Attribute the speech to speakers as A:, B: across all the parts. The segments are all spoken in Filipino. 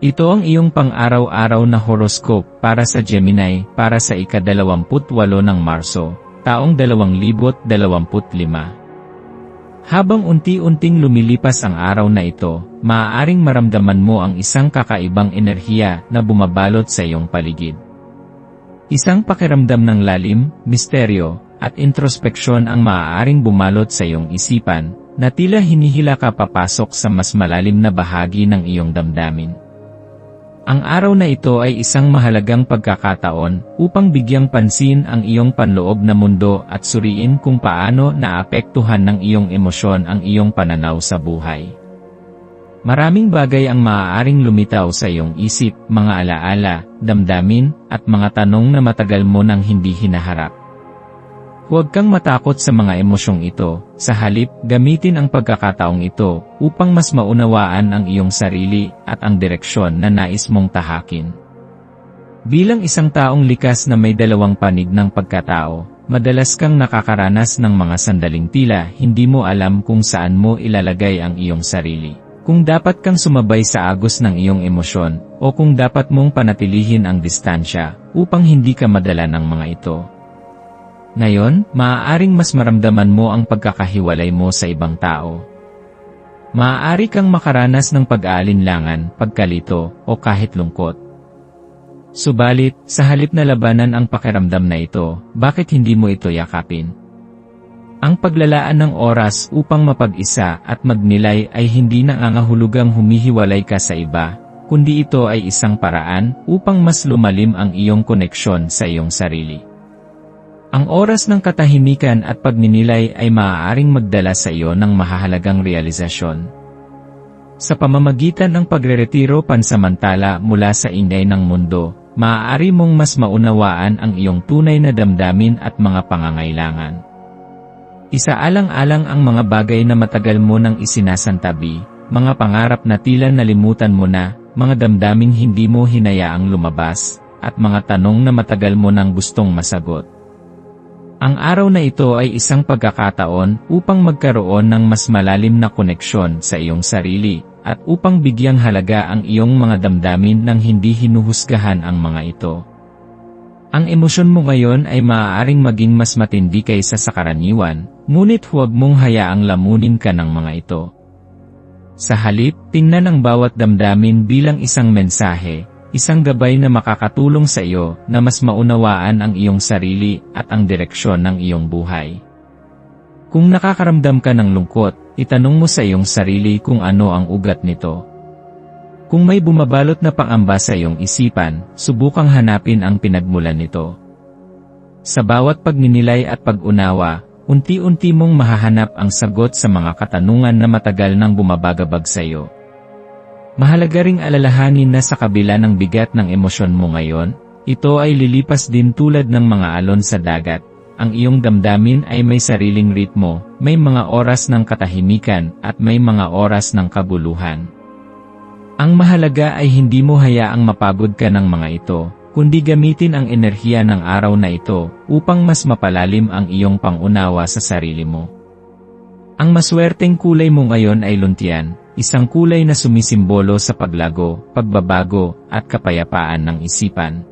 A: Ito ang iyong pang-araw-araw na horoscope para sa Gemini para sa ika-28 ng Marso, taong 2025. Habang unti-unting lumilipas ang araw na ito, maaaring maramdaman mo ang isang kakaibang enerhiya na bumabalot sa iyong paligid. Isang pakiramdam ng lalim, misteryo, at introspeksyon ang maaaring bumalot sa iyong isipan, na tila hinihila ka papasok sa mas malalim na bahagi ng iyong damdamin. Ang araw na ito ay isang mahalagang pagkakataon upang bigyang pansin ang iyong panloob na mundo at suriin kung paano naapektuhan ng iyong emosyon ang iyong pananaw sa buhay. Maraming bagay ang maaaring lumitaw sa iyong isip, mga alaala, damdamin, at mga tanong na matagal mo nang hindi hinaharap. Huwag kang matakot sa mga emosyong ito, sa halip, gamitin ang pagkakataong ito upang mas maunawaan ang iyong sarili at ang direksyon na nais mong tahakin. Bilang isang taong likas na may dalawang panig ng pagkatao, madalas kang nakakaranas ng mga sandaling tila hindi mo alam kung saan mo ilalagay ang iyong sarili. Kung dapat kang sumabay sa agos ng iyong emosyon, o kung dapat mong panatilihin ang distansya upang hindi ka madala ng mga ito. Ngayon, maaaring mas maramdaman mo ang pagkakahiwalay mo sa ibang tao. Maaari kang makaranas ng pag-aalinlangan, pagkalito, o kahit lungkot. Subalit, sa halip na labanan ang pakiramdam na ito, bakit hindi mo ito yakapin? Ang paglalaan ng oras upang mapag-isa at magnilay ay hindi nangangahulugang humihiwalay ka sa iba, kundi ito ay isang paraan upang mas lumalim ang iyong koneksyon sa iyong sarili. Ang oras ng katahimikan at pagninilay ay maaaring magdala sa iyo ng mahahalagang realisasyon. Sa pamamagitan ng pagreretiro pansamantala mula sa ingay ng mundo, maaari mong mas maunawaan ang iyong tunay na damdamin at mga pangangailangan. Isaalang-alang ang mga bagay na matagal mo nang isinasantabi, mga pangarap na tila nalimutan mo na, mga damdaming hindi mo hinayaang lumabas, at mga tanong na matagal mo nang gustong masagot. Ang araw na ito ay isang pagkakataon upang magkaroon ng mas malalim na koneksyon sa iyong sarili, at upang bigyang halaga ang iyong mga damdamin nang hindi hinuhusgahan ang mga ito. Ang emosyon mo ngayon ay maaaring maging mas matindi kaysa sa karaniwan, ngunit huwag mong hayaang lamunin ka ng mga ito. Sa halip, tingnan ang bawat damdamin bilang isang mensahe, Isang gabay na makakatulong sa iyo na mas maunawaan ang iyong sarili at ang direksyon ng iyong buhay. Kung nakakaramdam ka ng lungkot, itanong mo sa iyong sarili kung ano ang ugat nito. Kung may bumabalot na pangamba sa iyong isipan, subukang hanapin ang pinagmulan nito. Sa bawat pagninilay at pag-unawa, unti-unti mong mahahanap ang sagot sa mga katanungan na matagal nang bumabagabag sa iyo. Mahalaga ring alalahanin na sa kabila ng bigat ng emosyon mo ngayon, ito ay lilipas din tulad ng mga alon sa dagat. Ang iyong damdamin ay may sariling ritmo, may mga oras ng katahimikan, at may mga oras ng kabuluhan. Ang mahalaga ay hindi mo hayaang mapagod ka ng mga ito, kundi gamitin ang enerhiya ng araw na ito upang mas mapalalim ang iyong pangunawa sa sarili mo. Ang maswerteng kulay mo ngayon ay luntian, Isang kulay na sumisimbolo sa paglago, pagbabago, at kapayapaan ng isipan.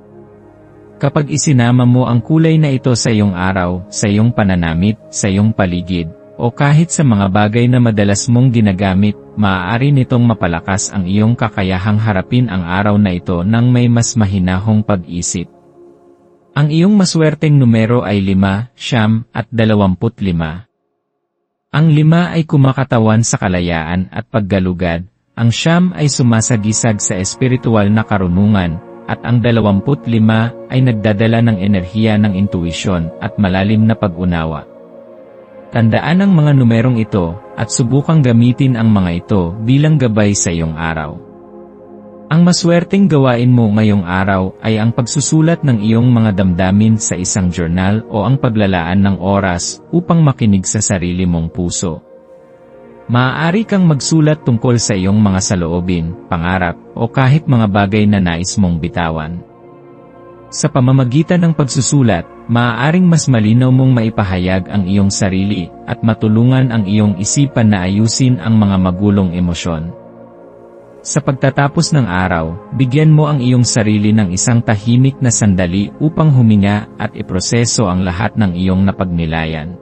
A: Kapag isinama mo ang kulay na ito sa iyong araw, sa iyong pananamit, sa iyong paligid, o kahit sa mga bagay na madalas mong ginagamit, maaari nitong mapalakas ang iyong kakayahang harapin ang araw na ito nang may mas mahinahong pag-isip. Ang iyong maswerteng numero ay 5, siyam, at 25. Ang lima ay kumakatawan sa kalayaan at paggalugad, ang siyam ay sumasagisag sa espiritual na karunungan, at ang dalawamput lima ay nagdadala ng enerhiya ng intuisyon at malalim na pag-unawa. Tandaan ang mga numerong ito at subukang gamitin ang mga ito bilang gabay sa iyong araw. Ang maswerteng gawain mo ngayong araw ay ang pagsusulat ng iyong mga damdamin sa isang journal o ang paglalaan ng oras upang makinig sa sarili mong puso. Maaari kang magsulat tungkol sa iyong mga saloobin, pangarap, o kahit mga bagay na nais mong bitawan. Sa pamamagitan ng pagsusulat, maaaring mas malinaw mong maipahayag ang iyong sarili at matulungan ang iyong isipan na ayusin ang mga magulong emosyon. Sa pagtatapos ng araw, bigyan mo ang iyong sarili ng isang tahimik na sandali upang huminga at iproseso ang lahat ng iyong napagnilayan.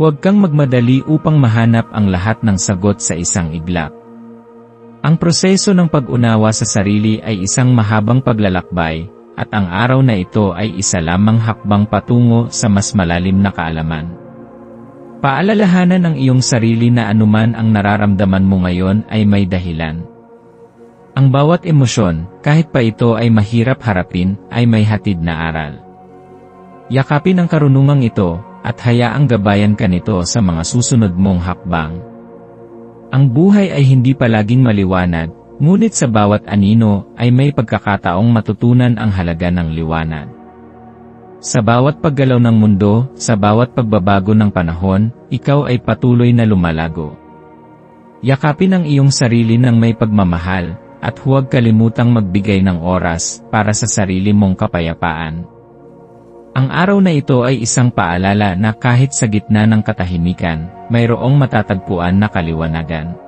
A: Huwag kang magmadali upang mahanap ang lahat ng sagot sa isang iglap. Ang proseso ng pag-unawa sa sarili ay isang mahabang paglalakbay, at ang araw na ito ay isa lamang hakbang patungo sa mas malalim na kaalaman. Paalalahanan ang iyong sarili na anuman ang nararamdaman mo ngayon ay may dahilan. Ang bawat emosyon, kahit pa ito ay mahirap harapin, ay may hatid na aral. Yakapin ang karunungang ito, at hayaang gabayan ka nito sa mga susunod mong hakbang. Ang buhay ay hindi palaging maliwanag, Ngunit sa bawat anino ay may pagkakataong matutunan ang halaga ng liwanag. Sa bawat paggalaw ng mundo, sa bawat pagbabago ng panahon, ikaw ay patuloy na lumalago. Yakapin ang iyong sarili ng may pagmamahal, at huwag kalimutang magbigay ng oras para sa sarili mong kapayapaan. Ang araw na ito ay isang paalala na kahit sa gitna ng katahimikan, mayroong matatagpuan na kaliwanagan.